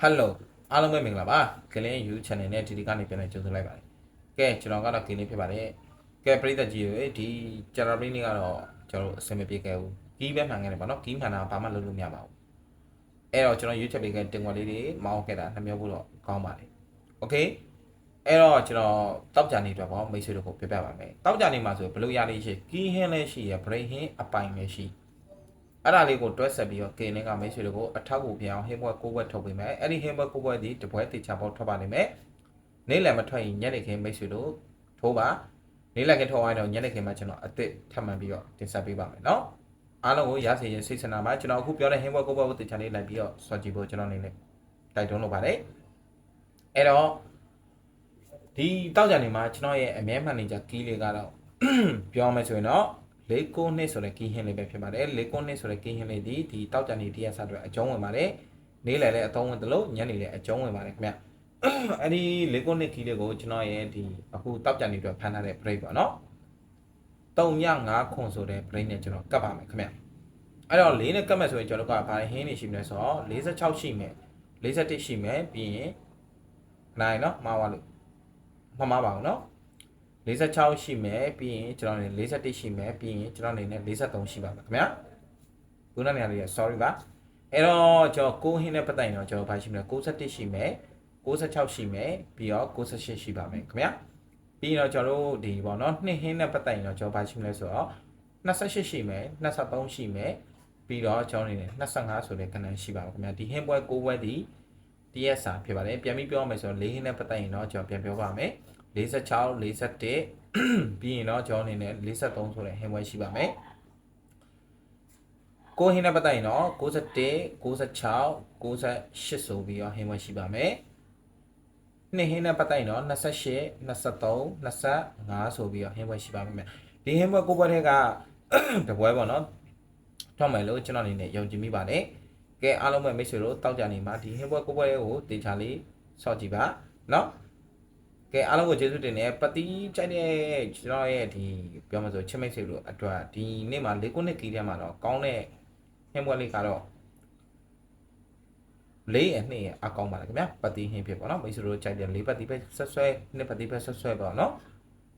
ဟယ်လိုအားလုံးပဲမင်္ဂလာပါကလင်း You channel နဲ့ဒီဒီကနေပြန်လည်ကြိုဆိုလိုက်ပါတယ်ကဲကျွန်တော်ကတော့ကလင်းဖြစ်ပါတယ်ကဲပရိသတ်ကြီးတွေဒီကျွန်တော်ပရိနေ့ကတော့ကျွန်တော်တို့အဆင်မပြေခဲ့ဘူးကီးပဲမှန်ခဲ့တယ်ပေါ့နော်ကီးမှန်တာဘာမှလုပ်လို့မရပါဘူးအဲ့တော့ကျွန်တော် YouTube လေးကတင်ွက်လေးတွေမောင်းခဲ့တာနှမျိုးဖို့တော့ကောင်းပါတယ်โอเคအဲ့တော့ကျွန်တော်တောက်ကြနေအတွက်ပေါ့မိတ်ဆွေတို့ကိုပြပြပါမယ်တောက်ကြနေမှာဆိုဘယ်လိုရလေးရှိကီးဟင်းလည်းရှိရ brain ဟင်းအပိုင်လည်းရှိ အဲ့ဒါလေးကိုတွဲဆက်ပြီးတော့ကေနင်းကမိတ်ဆွေတို့ကိုအထောက်အကူပြအောင်ဟင်းဘွက်ကိုဘွက်ထုတ်ပေးမယ်အဲ့ဒီဟင်းဘွက်ကိုဘွက်ဒီတပွဲတေချာပေါက်ထွက်ပါလိမ့်မယ်နေ့လယ်မထွက်ရင်ညနေခင်းမိတ်ဆွေတို့ထိုးပါနေ့လယ်ခင်းထုတ်သွားတော့ညနေခင်းမှာကျွန်တော်အစ်စ်ထပ်မံပြီးတော့တင်ဆက်ပေးပါမယ်နော်အားလုံးကိုရစေရင်စိတ်ဆန္ဒမှာကျွန်တော်အခုပြောတဲ့ဟင်းဘွက်ကိုဘွက်ကိုတေချာလေးလိုက်ပြီးတော့စောကြည့်ဖို့ကျွန်တော်နေနဲ့တိုက်တွန်းလုပ်ပါတယ်အဲ့တော့ဒီတောက်ကြနေမှာကျွန်တော်ရဲ့အမြဲမှန်နေကြကီးလေးကတော့ပြောမယ်ဆိုရင်တော့ လေးကိုနှစ်ဆိုတဲ့ကင်းဟင်းလေးပဲဖြစ်ပါတယ်လေးကိုနှစ်ဆိုတဲ့ကင်းဟင်းလေးဒီဒီတောက်ကြနေတရားစားတွေအကျုံးဝင်ပါတယ်နေ့လည်လည်းအသုံးဝင်တယ်လို့ညနေလည်းအကျုံးဝင်ပါတယ်ခင်ဗျအဲ့ဒီလေးကိုနှစ်ခီးလေးကိုကျွန်တော်ရဲ့ဒီအခုတောက်ကြနေအတွက်ဖန်ထားတဲ့ break ပေါ့နော်305ခွန်ဆိုတဲ့ break နဲ့ကျွန်တော်ကတ်ပါမယ်ခင်ဗျအဲ့တော့လေးနဲ့ကတ်မယ်ဆိုရင်ကျွန်တော်တို့ကဘာဟင်းနေရှိမလဲဆိုတော့46ရှိမယ်51ရှိမယ်ပြီးရင်နိုင်နော်မှားပါလို့မမှားပါဘူးနော် 46ရှိမယ်ပြီးရင်ကျွန်တော်နေ41ရှိမယ်ပြီးရင်ကျွန်တော်နေနဲ့43ရှိပါမယ်ခင်ဗျာခုနနေရာလေးရ sorry ပါအဲ့တော့ကျွန်တော်ကိုဟင်းနဲ့ပတ်သက်ရင်တော့ကျွန်တော်ဘာရှိမလဲ61ရှိမယ်66ရှိမယ်ပြီးတော့68ရှိပါမယ်ခင်ဗျာပြီးတော့ကျွန်တော်တို့ဒီပေါ့နော်နှစ်ဟင်းနဲ့ပတ်သက်ရင်တော့ကျွန်တော်ဘာရှိမလဲဆိုတော့28ရှိမယ်23ရှိမယ်ပြီးတော့ကျွန်တော်နေနဲ့25ဆိုတဲ့ကဏ္ဍရှိပါမယ်ခင်ဗျာဒီဟင်းပွဲ6ပွဲဒီတရက်စာဖြစ်ပါတယ်ပြန်ပြီးပြောရမယ်ဆိုတော့၄ဟင်းနဲ့ပတ်သက်ရင်တော့ကျွန်တော်ပြန်ပြောပါမယ် 46 41ပြီးရင်တော့ကျွန်တော်အနေနဲ့43ဆိုတဲ့ဟင်းပွဲရှိပါမယ်ကိုဟင်းနဲ့ပတ်သက်ရင်တော့61 96 98ဆိုပြီးတော့ဟင်းပွဲရှိပါမယ်နှစ်ဟင်းနဲ့ပတ်သက်ရင်တော့28 23 25ဆိုပြီးတော့ဟင်းပွဲရှိပါမယ်ဒီဟင်းပွဲကိုပွဲတွေကတပွဲပေါ့နော်ထွက်မယ်လို့ကျွန်တော်အနေနဲ့ယုံကြည်မိပါတယ်ကဲအားလုံးပဲမိတ်ဆွေတို့တောက်ကြနေမှာဒီဟင်းပွဲကိုပွဲကိုတေချာလေးစောင့်ကြည့်ပါနော် ကဲအားလုံးကိုကျေးဇူးတင်တယ်ပတိကြိုက်တဲ့ကျွန်တော်ရဲ့ဒီပြောမှဆိုချစ်မိတ်ဆွေတို့အတွက်ဒီနေ့မှာ၄ခုနှစ်ကီးထဲမှာတော့ကောင်းတဲ့ဟင်းပွဲလေးကတော့လေးအနှစ်အကောင်းပါလေခင်ဗျာပတိဟင်းဖြစ်ပေါ့နော်မိတ်ဆွေတို့ကြိုက်တဲ့လေးပတိပဲဆက်ဆွဲနှစ်ပတိပဲဆက်ဆွဲပေါ့နော်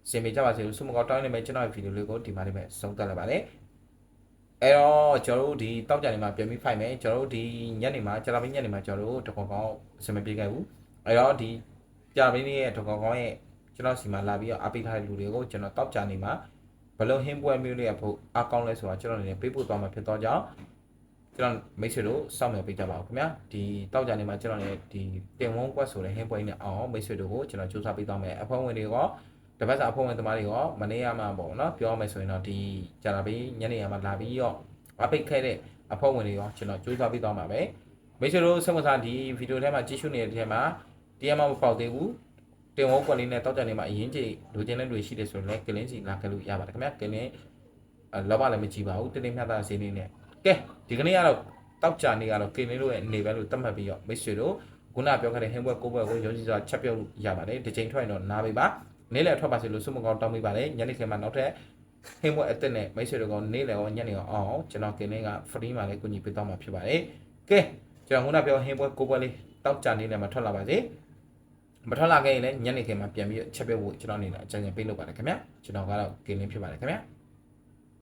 စင်မေကြပါစေလို့ဆုမကောင်းတောင်းနေမယ်ကျွန်တော်ရဲ့ဗီဒီယိုလေးကိုဒီမှာလေးပဲဆုံးသက်လိုက်ပါတယ်အဲ့တော့ကျွန်တော်တို့ဒီတောက်ကြနေမှာပြန်ပြီးဖိုက်မယ်ကျွန်တော်တို့ဒီညနေမှာကြာလာပြီးညနေမှာကျွန်တော်တို့တကောကောင်းအစမပြေခဲ့ဘူးအဲ့တော့ဒီ ကြာမင်းရဲ့ဒေါက်ကောင်းရဲ့ကျွန်တော်စီမှာလာပြီးတော့အပိထားတဲ့လူတွေကိုကျွန်တော်တောက်ကြနေမှာဘလုံးဟင်းပွဲမျိုးလေးကဖို့အကောင်းလဲဆိုတာကျွန်တော်အနေနဲ့ပေးပို့သွားမှာဖြစ်တော့ကြောင်းကျွန်တော်မိတ်ဆွေတို့စောင့်မျှော်ပေးကြပါဦးခင်ဗျာဒီတောက်ကြနေမှာကျွန်တော်လည်းဒီတင်ဝုန်းကွက်ဆိုတဲ့ဟင်းပွဲနဲ့အောင်မိတ်ဆွေတို့ကိုကျွန်တော်စူးစမ်းပေးသွားမယ်အဖွဲ့ဝင်တွေကတပတ်စာအဖွဲ့ဝင်သမားတွေကမနေ့ကမှပေါ့နော်ပြောမယ်ဆိုရင်တော့ဒီကြာလာပြီးညနေရမှာလာပြီးတော့အပိတ်ခဲ့တဲ့အဖွဲ့ဝင်တွေရောကျွန်တော်စူးစမ်းပေးသွားမှာပဲမိတ်ဆွေတို့ဆက်မစားဒီဗီဒီယိုထဲမှာကြည့်ရှုနေတဲ့ထဲမှာ တရားမမပေါက်သေးဘူးတင်ဝုန်းကွက်လေးနဲ့တောက်ကြနေမှာအရင်ကြည့်လိုချင်တဲ့လူရှိတယ်ဆိုရင်လည်းကလင်းစီလာခဲ့လို့ရပါတယ်ခင်ဗျာကလင်းလောဘလည်းမကြည့်ပါဘူးတင်းတင်းမြတ်သားစီးလေးနဲ့ကဲဒီကနေ့ကတော့တောက်ကြနေကတော့ကလင်းတို့ရဲ့အနေပဲလို့သတ်မှတ်ပြီးတော့မိတ်ဆွေတို့ခုနပြောခဲ့တဲ့ဟင်းဘွက်ကိုဘွက်ကိုရုံးကြည့်စွာချက်ပြုတ်ရပါတယ်ဒီချိန်ထွက်ရင်တော့နားပေးပါနေ့လည်ထွက်ပါစေလို့ဆုမကောင်းတောင်းပေးပါတယ်ညနေခင်းမှာနောက်ထပ်ဟင်းဘွက်အစ်စ်နဲ့မိတ်ဆွေတို့ကနေ့လည်ရောညနေရောအောင်ကျွန်တော်ကလင်းက free မှာလည်းကိုညီပေးတော့မှာဖြစ်ပါတယ်ကဲကျွန်တော်ခုနပြောဟင်းဘွက်ကိုဘွက်လေးတောက်ကြနေလည်းမထွက်လာပါစေ မထွက်လာခဲ့ရင်လည်းညနေခင်းမှာပြန်ပြီးချက်ပြုတ်ဖို့ကျွန်တော်အနေနဲ့အကြံဉာဏ်ပေးလုပ်ပါတယ်ခင်ဗျာကျွန်တော်ကတော့ကင်းလင်းဖြစ်ပါတယ်ခင်ဗျာ